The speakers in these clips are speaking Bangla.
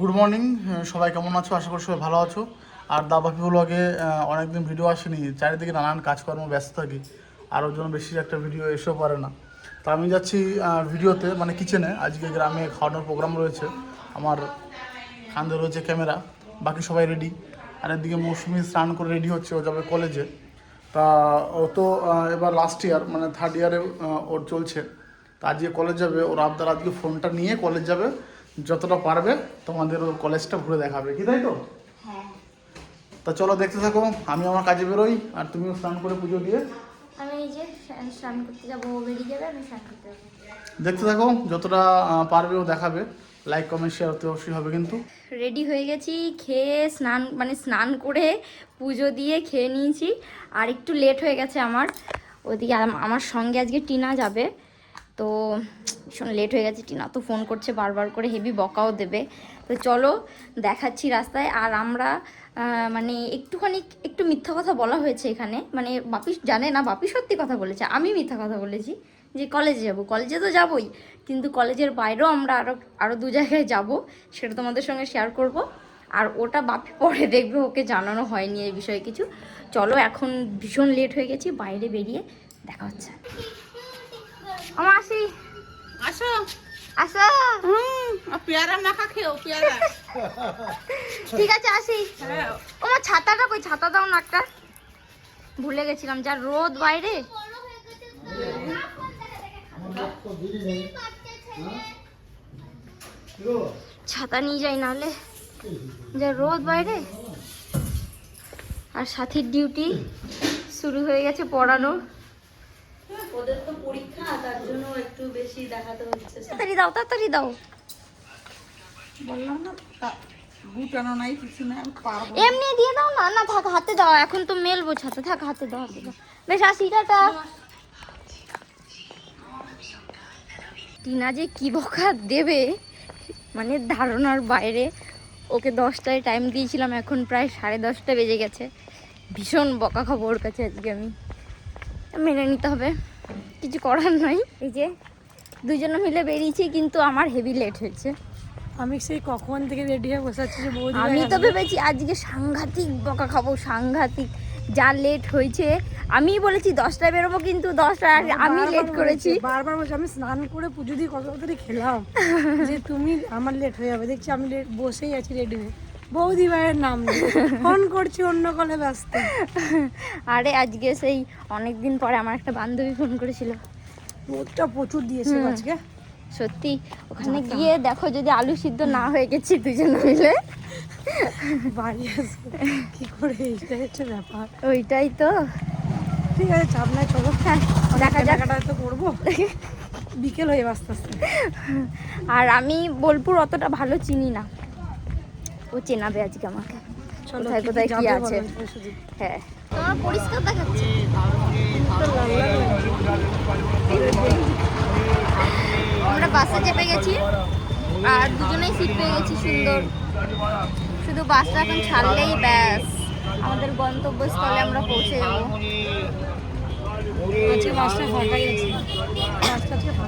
গুড মর্নিং সবাই কেমন আছো? আশা করি সবাই ভালো আছো। আর দা বাপি ব্লগে অনেকদিন ভিডিও আসেনি। চারিদিকে নানান কাজকর্ম, ব্যস্ত থাকি। আর ওর জন্য বেশি একটা ভিডিও এসেও পারে না। তো আমি যাচ্ছি ভিডিওতে মানে কিচেনে আজকে গ্রামে খাওয়ানোর প্রোগ্রাম রয়েছে। আমার কান্দে রয়েছে ক্যামেরা বাকি সবাই রেডি আর এদিকে মৌসুমি স্নান করে রেডি হচ্ছে। ও যাবে কলেজে তা ও তো এবার লাস্ট ইয়ার মানে থার্ড ইয়ারে ওর চলছে। তা আজকে কলেজ যাবে। ওর আবদার আজকে ফোনটা নিয়ে কলেজ যাবে। যতটা পারবে তোমাদের ওর কলেজটা ঘুরে দেখাবে কি তাই তো? হ্যাঁ। তা চলো দেখতে থাকো আমি আমার কাজে বেরোই আর তুমিও স্নান করে পুজো দিয়ে। আমি এই যে স্নান- স্নান করতে যাব ও বেরিয়ে যাবে আমি স্নান করতে যাব। দেখতে থাকো যতটা পারবে ও দেখাবে। লাইক কমেন্ট শেয়ার অতি অবশ্যই হবে কিন্তু। রেডি হয়ে গেছি খেয়ে স্নান মানে স্নান করে পুজো দিয়ে খেয়ে নিয়েছি। আর একটু লেট হয়ে গেছে আমার। ওদিকে আমার সঙ্গে আজকে টিনা যাবে। তো ভীষণ লেট হয়ে গেছে টিনা তো ফোন করছে, বারবার করে হেভি বকাও দেবে। তো চলো, দেখাচ্ছি রাস্তায়। আর আমরা মানে একটুখানি, একটু মিথ্যা কথা বলা হয়েছে এখানে। মানে বাপি জানে না, বাপি সত্যি কথা বলেছে। আমি মিথ্যা কথা বলেছি যে কলেজে যাব। কলেজে তো যাবই, কিন্তু কলেজের বাইরেও আমরা আরও আরও দু জায়গায় যাব। সেটা তোমাদের সঙ্গে শেয়ার করব। আর ওটা বাপি পরে দেখবে, ওকে জানানো হয়নি এই বিষয়ে কিছু। চলো, এখন ভীষণ লেট হয়ে গেছি, বাইরে বেরিয়ে দেখা হচ্ছে। আসি। আসো। হুম পেয়ারা মাখা খেও পেয়ারা। ঠিক আছে আসি। হ্যাঁ। আমার ছাতাটা কই? ছাতা দাও না একটা। ভুলে গেছিলাম যা রোদ বাইরে। ছাতা নিয়ে যাই নাহলে। যা রোদ বাইরে। আর সাথীর ডিউটি শুরু হয়ে গেছে পড়ানো ওদের তো পরীক্ষা তার জন্য একটু বেশি দেখাতে হচ্ছে। তাড়াতাড়ি দাও তাড়াতাড়ি দাও। বললাম না গুটানো নাই কিছু নাই পারব। এমনি দিয়ে দাও না না থাক হাতে দাও এখন তো মেলবো ছাতা থাক হাতে দাও হাতে দাও। বেশ আসি টাটা। টিনা যে কি বকা দেবে মানে ধারণার বাইরে। ওকে দশটায় টাইম দিয়েছিলাম এখন প্রায় সাড়ে দশটা বেজে গেছে। ভীষণ বকা খাব ওর কাছে আজকে আমি। মেনে নিতে হবে। কিছু করার নাই। এই যে দুজনে মিলে বেরিয়েছি কিন্তু আমার হেভি লেট হয়েছে। আমি সেই কখন থেকে রেডি হয়ে বসে আছি যে বৌদি আমি তো ভেবেছি আজকে সাংঘাতিক বকা খাব সাংঘাতিক। যা লেট হয়েছে আমি বলেছি দশটায় বেরোবো কিন্তু দশটায় আগে আমি লেট করেছি। বারবার বলছি আমি স্নান করে পুজো দিয়ে কত খেলাম। যে তুমি আমার লেট হয়ে যাবে দেখছি আমি লেট বসেই আছি রেডি হয়ে। বৌদি ভাইয়ের নাম ফোন করছি অন্য কলে ব্যস্ত। আরে আজকে সেই অনেক দিন পরে আমার একটা বান্ধবী ফোন করেছিল। রোদটা প্রচুর দিয়েছে আজকে। সত্যি ওখানে গিয়ে দেখো যদি আলু সিদ্ধ না হয়ে গেছি দুজনে মিলে। বাড়ি আসব। কি করে এইটাই হচ্ছে ব্যাপার। ওইটাই তো। ঠিক আছে চাপ নাই চলো। হ্যাঁ দেখা কেনাকাটা তো করব। বিকেল হয়ে আস্তে আস্তে। আর আমি বোলপুর অতটা ভালো চিনি না। ও চেনাবে আজকে আমাকে। কোথায় কোথায় কি আছে। হ্যাঁ। তোমার পরিষ্কার দেখাচ্ছে। আমরা বাসে চেপে গেছি আর দুজনেই সিট পেয়ে গেছি সুন্দর। শুধু বাসটা এখন ছাড়লেই ব্যাস। আমাদের গন্তব্যস্থলে আমরা পৌঁছে যাব।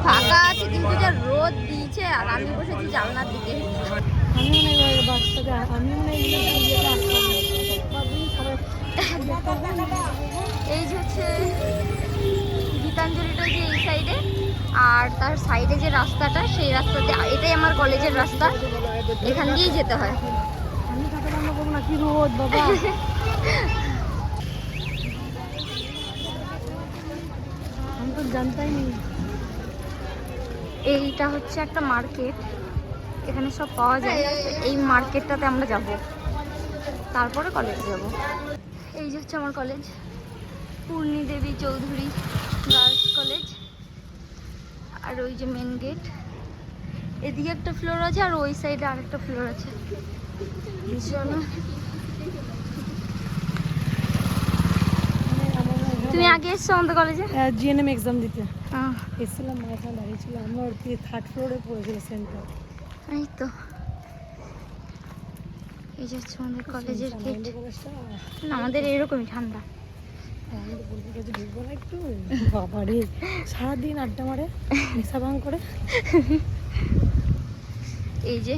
ফাঁকা আছে কিন্তু যা রোদ দিয়েছে আর আমি বসেছি জানলার দিকে। আমি মনে হয় আমি মনে সবাই এই যে হচ্ছে গীতাঞ্জলিটা যে এই সাইডে আর তার সাইডে যে রাস্তাটা সেই রাস্তাতে এটাই আমার কলেজের রাস্তা। এখান দিয়েই যেতে হয়। কি রোদ বাবা। আমি তো জানতাই নি এইটা হচ্ছে একটা মার্কেট। এখানে সব পাওয়া যায়। এই মার্কেটটাতে আমরা যাব। তারপরে কলেজে যাব। এই যে হচ্ছে আমার college Purni Debi Chowdhury girls college আর ওই যে মেন গেট এদিকে একটা ফ্লোর আছে আর ওই সাইডে আরেকটা ফ্লোর আছে। তুমি আগে এসছো আমাদের কলেজে জিএনএম এক্সাম দিতে। এসেছিলাম দাঁড়িয়েছিল আমার থার্ড ফ্লোরে পড়েছিল সেন্টার এই তো। এই যে হচ্ছে আমাদের কলেজের গেট কলেজটা আমাদের এরকমই ঠান্ডা। কাছে একটু। বাবারে সারাদিন আড্ডা মারে নেশা ভাঙ করে। এই যে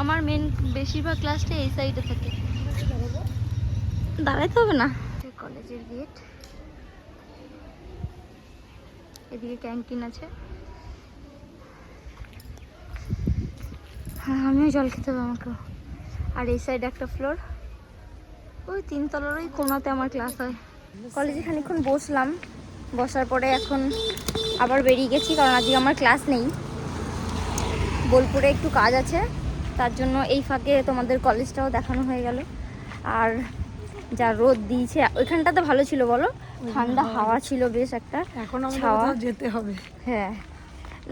আমার মেন বেশিরভাগ ক্লাসটা এই সাইডে থাকে। দাঁড়াইতে হবে না। কলেজের গেট এদিকে ক্যান্টিন আছে। হ্যাঁ আমিও জল খেতে হবে আমাকেও আর এই সাইডে একটা ফ্লোর ওই তিনতলার ওই কোনাতে আমার ক্লাস হয়। কলেজে খানিক্ষণ বসলাম। বসার পরে এখন আবার বেরিয়ে গেছি কারণ আজকে আমার ক্লাস নেই। বোলপুরে একটু কাজ আছে তার জন্য এই ফাঁকে তোমাদের কলেজটাও দেখানো হয়ে গেল। আর যা রোদ দিয়েছে ওইখানটা তো ভালো ছিল বলো? ঠান্ডা হাওয়া ছিল বেশ একটা এখন ছাওয়া। যেতে হবে। হ্যাঁ।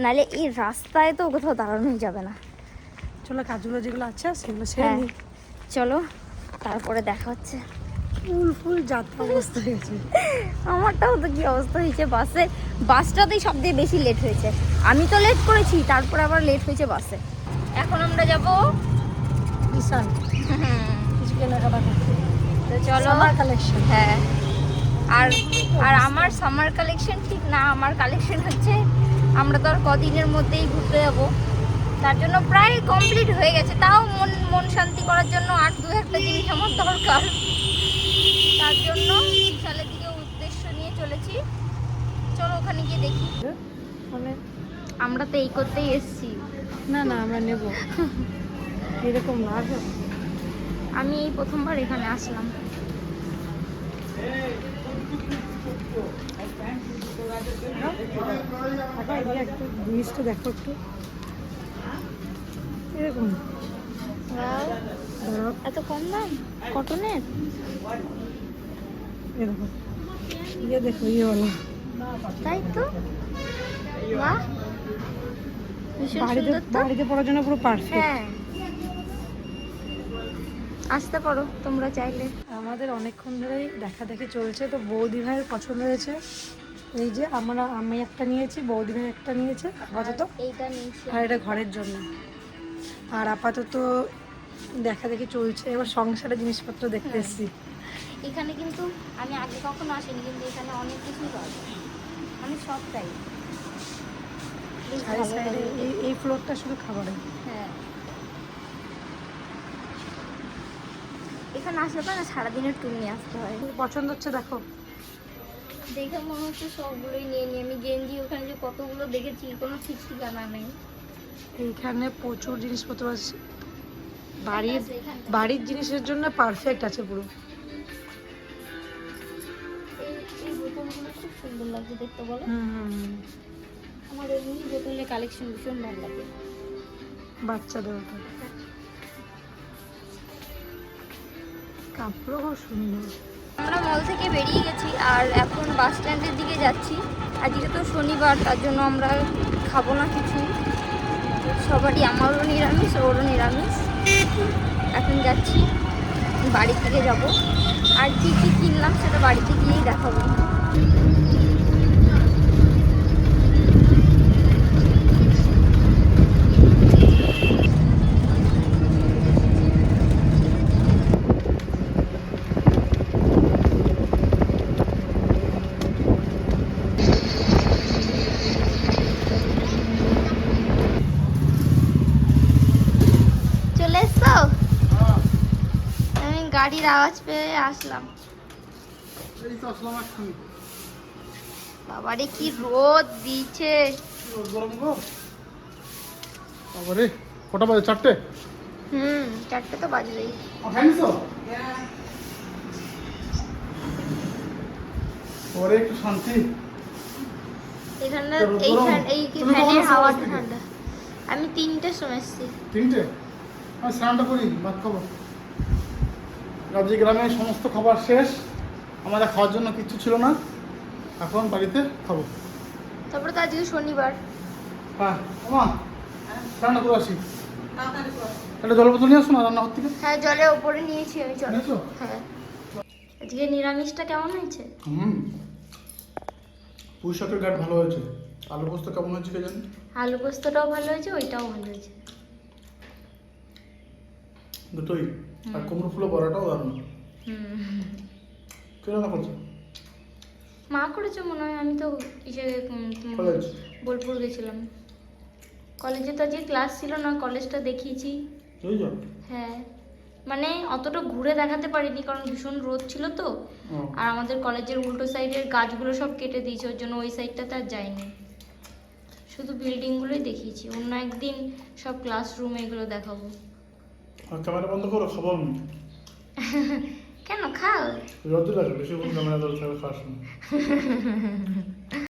নাহলে এই রাস্তায় তো কোথাও দাঁড়ানোই যাবে না। চলো কাজগুলো যেগুলো আছে সেগুলো সেরে হ্যাঁ। নিই। চলো তারপরে দেখা হচ্ছে। ফুল ফুল যাত্রা অবস্থা হয়েছে আমারটাও তো কি অবস্থা হয়েছে বাসে বাসটাতেই সব দিয়ে বেশি লেট হয়েছে। আমি তো লেট করেছি তারপরে আবার লেট হয়েছে বাসে। এখন আমরা যাব বিশাল কিছু কেনাকাটা করতে। তো চলো সামার কালেকশন হ্যাঁ। আর আর আমার সামার কালেকশন ঠিক না আমার কালেকশন হচ্ছে আমরা তো আর কদিনের মধ্যেই ঘুরতে যাব। তার জন্য প্রায় কমপ্লিট হয়ে গেছে। তাও মন মন শান্তি করার জন্য আর দু একটা জিনিস আমার দরকার। তার জন্য বিশালের দিকে উদ্দেশ্য নিয়ে চলেছি। চলো ওখানে গিয়ে দেখি। মানে আমরা তো এই করতেই এসেছি। না না আমরা নেব। এরকম লাগে আমি এই প্রথমবার এখানে আসলাম। একটু জিনিসটা দেখো একটু। এরকম। এত কম দাম? কটনের? এরকম। ইয়ে দেখো ইয়ে হলো তাই তো? বাহ। বাড়িতে বাড়িতে পড়ার জন্য পুরো পারফেক্ট হ্যাঁ। আসতে পারো তোমরা চাইলে। আমাদের অনেকক্ষণ ধরেই দেখা দেখি চলছে তো বৌদি ভাইয়ের পছন্দ হয়েছে। এই যে আমরা আমি একটা নিয়েছি বৌদি ভাই একটা নিয়েছে আপাতত। এইটা নিয়েছি। আর এটা ঘরের জন্য। আর আপাতত দেখা দেখি চলছে। এবার সংসারের জিনিসপত্র দেখতে এসেছি। এখানে কিন্তু আমি আগে কখনো আসিনি কিন্তু এখানে অনেক কিছুই পাওয়া যায়। আমি বেশ আর এই ফ্লোরটা শুধু খাবারের। হ্যাঁ। এখানে আসলে না সারাদিনের টুর নিয়ে আসতে হয়। পছন্দ হচ্ছে দেখো। দেখে মনে হচ্ছে সবগুলোই নিয়ে নিই। আমি গেঞ্জি ওখানে যে কতগুলো দেখেছি কোনো ঠিক ঠিকানা নেই। এইখানে প্রচুর জিনিসপত্র আছে। বাড়ির বাড়ির জিনিসের জন্য পারফেক্ট আছে পুরো। এই এই বোতলগুলো খুব সুন্দর লাগছে দেখতে বলো। হুম হুম হুম। আমার এমনি বোতলের কালেকশন ভীষণ ভালো লাগে। বাচ্চাদের কাপড়ও খুব সুন্দর। আমরা মল থেকে বেরিয়ে গেছি আর এখন বাস স্ট্যান্ডের দিকে যাচ্ছি। আজকে তো শনিবার তার জন্য আমরা খাব না কিছু। সবারই, আমারও নিরামিষ, ওরও নিরামিষ। এখন যাচ্ছি, বাড়ি থেকে যাব। আর কী কী কিনলাম সেটা বাড়িতে গিয়েই দেখাবো। গাড়ির আওয়াজ পেয়ে আসলাম। বাবারে কি রোদ দিচ্ছে। বাবারে কটা বাজে? চারটে? হুম চারটে তো বাজবেই ওরে একটু শান্তি। এই ফ্যানের হাওয়া ঠান্ডা। আমি তিনটে সময় এসেছি। তিনটে? আমি স্নানটা করি ভাত খাব। রাজ্যে গ্রামে সমস্ত খাবার শেষ। আমাদের খাওয়ার জন্য কিচ্ছু ছিল না। এখন বাড়িতে খাব। তারপরে তো আজকে শনিবার। হ্যাঁ আমা রান্না করে আসি। একটা জল বোতল নিয়ে আসো না রান্নাঘর থেকে? হ্যাঁ জলে ওপরে নিয়েছি আমি চলো নিয়েছো? হ্যাঁ। আজকে নিরামিষটা কেমন হয়েছে? হুম। পুঁই শাকের ঘাট ভালো হয়েছে। আলু পোস্ত কেমন হয়েছে কে জানি? আলু পোস্তটাও ভালো হয়েছে ওইটাও ভালো হয়েছে। দুটোই। আর কুমড়ো ফুলো বড়াটাও দারুণ। কে রান্না করছে? মা করেছে মনে হয় আমি তো ইসে বোলপুর গেছিলাম। কলেজে তো আজকে ক্লাস ছিল না কলেজটা দেখিয়েছি। হ্যাঁ। মানে অতটা ঘুরে দেখাতে পারিনি কারণ ভীষণ রোদ ছিল তো। আর আমাদের কলেজের উল্টো সাইডের গাছগুলো সব কেটে দিয়েছে ওর জন্য ওই সাইডটাতে আর যায়নি। শুধু বিল্ডিংগুলোই দেখিয়েছি অন্য একদিন সব ক্লাসরুম এগুলো দেখাবো। ক্যামেরা বন্ধ করো খাব আমি। কেন খাও। রোদ লাগে বেশি ক্যামেরা ধরে খাওয়ার সময়